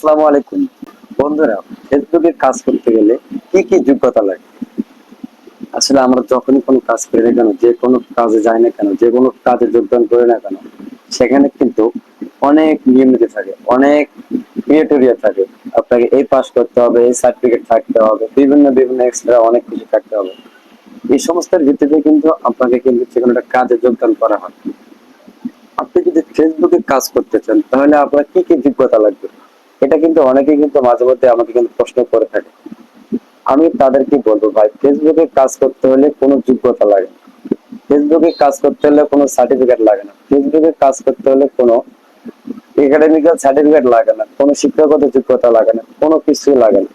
আলাইকুম। বন্ধুরা, ফেসবুকে কাজ করতে গেলে কি কি যোগ্যতা লাগে? আসলে আমরা যখনই কোনো কাজ করি না কেন, যে কোনো কাজে যাই না কেন, যে কোনো কাজে যোগদান করি না কেন, সেখানে কিন্তু অনেক নিয়ম নীতি থাকে, অনেক ক্রিয়েটোরিয়া থাকে। আপনাকে এই পাস করতে হবে এই সার্টিফিকেট থাকতে হবে, বিভিন্ন বিভিন্ন এক্সট্রা অনেক কিছু থাকতে হবে। এই সমস্ত ভিত্তিতে কিন্তু আপনাকে কিন্তু যে কোনো একটা কাজে যোগদান করা হয়। আপনি যদি ফেসবুকে কাজ করতে চান, তাহলে আপনার কি কি যোগ্যতা লাগবে? এটা কিন্তু অনেকেই কিন্তু মাঝে মধ্যে আমাকে কিন্তু প্রশ্ন করে থাকে। আমি তাদেরকে বলব, ভাই, ফেসবুকে কাজ করতে হলে কোনো যোগ্যতা লাগে না। ফেসবুকে কাজ করতে হলে কোনো সার্টিফিকেট লাগে না। ফেসবুকে কাজ করতে হলে কোনো একাডেমিক্যাল সার্টিফিকেট লাগে না, কোনো শিক্ষাগত যোগ্যতা লাগে না, কোনো কিছুই লাগে না।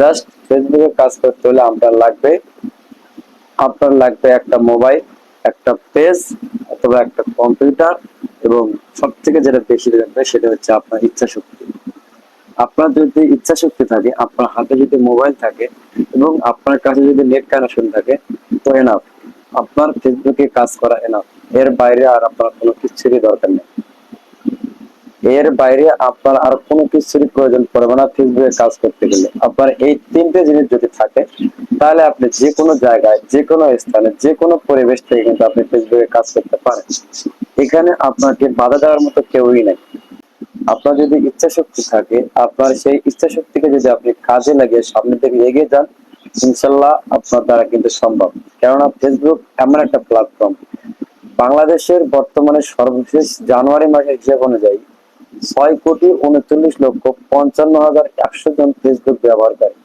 জাস্ট ফেসবুকে কাজ করতে হলে আপনার লাগবে আপনার লাগবে একটা মোবাইল, একটা পেজ অথবা একটা কম্পিউটার এবং সব থেকে যেটা বেশি লাগবে সেটা হচ্ছে আপনার ইচ্ছা শক্তি আপনার যদি ইচ্ছা শক্তি থাকে, আপনার হাতে যদি মোবাইল থাকে এবং আপনার কাছে যদি নেট কানেকশন থাকে, তো এনাফ আপনার ফেসবুকে কাজ করা এনাফ এর বাইরে আর আপনার কোনো কিছুরই দরকার নেই। এর বাইরে আপনার আর কোনো কিছুরই প্রয়োজন পড়বে না ফেসবুকে কাজ করতে গেলে। আপনার এই তিনটে জিনিস যদি থাকে, তাহলে আপনি যে কোনো জায়গায় যে কোনো স্থানে যে কোনো পরিবেশ থেকে কিন্তু আপনি ফেসবুকে কাজ করতে পারেন। এখানে আপনাকে বাধা দেওয়ার মতো কেউই নাই। আপনার যদি ইচ্ছা শক্তি থাকে, আপনার সেই ইচ্ছা শক্তিকে যদি আপনি কাজে লাগিয়ে সামনে থেকে এগিয়ে যান, ইনশাল্লাহ আপনার দ্বারা কিন্তু সম্ভব। কেননা ফেসবুক এমন একটা প্ল্যাটফর্ম বাংলাদেশের বর্তমানে সর্বশেষ জানুয়ারি মাসের হিসাব অনুযায়ী ছয় কোটি উনচল্লিশ লক্ষ পঞ্চান্ন হাজার একশো জন ফেসবুক ব্যবহারকারী।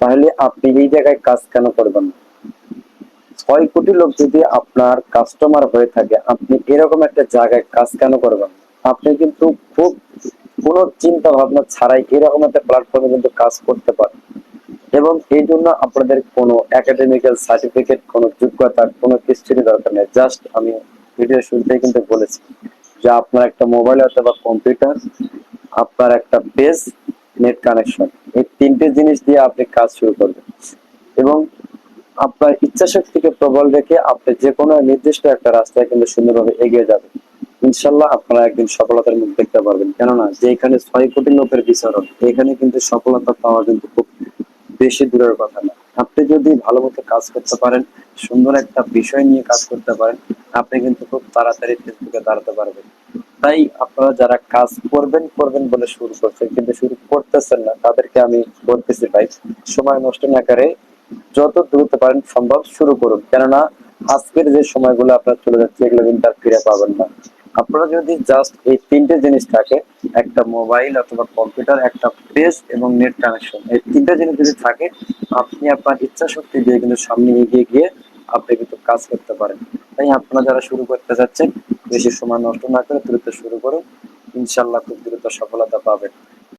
তাহলে আপনি এই জায়গায় কাজ কেন করবেন? ছয় কোটি লোক যদি আপনার কাস্টমার হয়ে থাকে, আপনি এরকম একটা জায়গায় কাজ কেন করবেন? আপনি কিন্তু খুব কোনো চিন্তা ভাবনা ছাড়াই এরকম একটা প্ল্যাটফর্মে কিন্তু কাজ করতে পারেন। এবং এই জন্য আপনাদের কোনো একাডেমিক্যাল সার্টিফিকেট কোনো যোগ্যতা, কোনো কিছুরই দরকার নেই। জাস্ট আমি ভিডিও শুরুতেই কিন্তু বলেছি যে আপনার একটা মোবাইল অথবা কম্পিউটার আপনার একটা পেজ নেট কানেকশন এই তিনটে জিনিস দিয়ে আপনি কাজ শুরু করবেন। এবং আপনার ইচ্ছা শক্তিকে প্রবল রেখে আপনি যে কোনো নির্দিষ্ট একটা রাস্তায় কিন্তু সুন্দরভাবে এগিয়ে যাবেন। ইনশাল্লাহ আপনারা একদিন সফলতার মুখ দেখতে পারবেন। কেননা যে এখানে ছয় কোটি লোকের বিচরণ এখানে কিন্তু সফলতা পাওয়া কিন্তু খুব বেশি দূরের কথা না। আপনি যদি ভালো মতো কাজ করতে পারেন, সুন্দর একটা বিষয় নিয়ে কাজ করতে পারেন, আপনি কিন্তু খুব তাড়াতাড়ি ফেসবুকে দাঁড়াতে পারবেন। তাই আপনারা যারা কাজ করবেন করবেন বলে শুরু করছেন, কিন্তু শুরু করতেছেন না, তাদেরকে আমি বলতেছি ভাই, সময় নষ্ট না করে যত দ্রুত পারেন সম্ভব শুরু করুন। কেননা আজকের যে সময়গুলো আপনার চলে যাচ্ছে এগুলো কিন্তু আর ফিরে পাবেন না। আপনারা যদি জাস্ট এই তিনটে জিনিস থাকে, একটা মোবাইল অথবা কম্পিউটার একটা পেজ এবং নেট কানেকশন এই তিনটে জিনিস যদি থাকে, আপনি আপনার ইচ্ছা শক্তি দিয়ে কিন্তু সামনে এগিয়ে গিয়ে আপনি কিন্তু কাজ করতে পারেন। তাই আপনারা যারা শুরু করতে যাচ্ছেন, বেশি সময় নষ্ট না করে দ্রুত শুরু করুন। ইনশাল্লাহ খুব দ্রুত সফলতা পাবেন।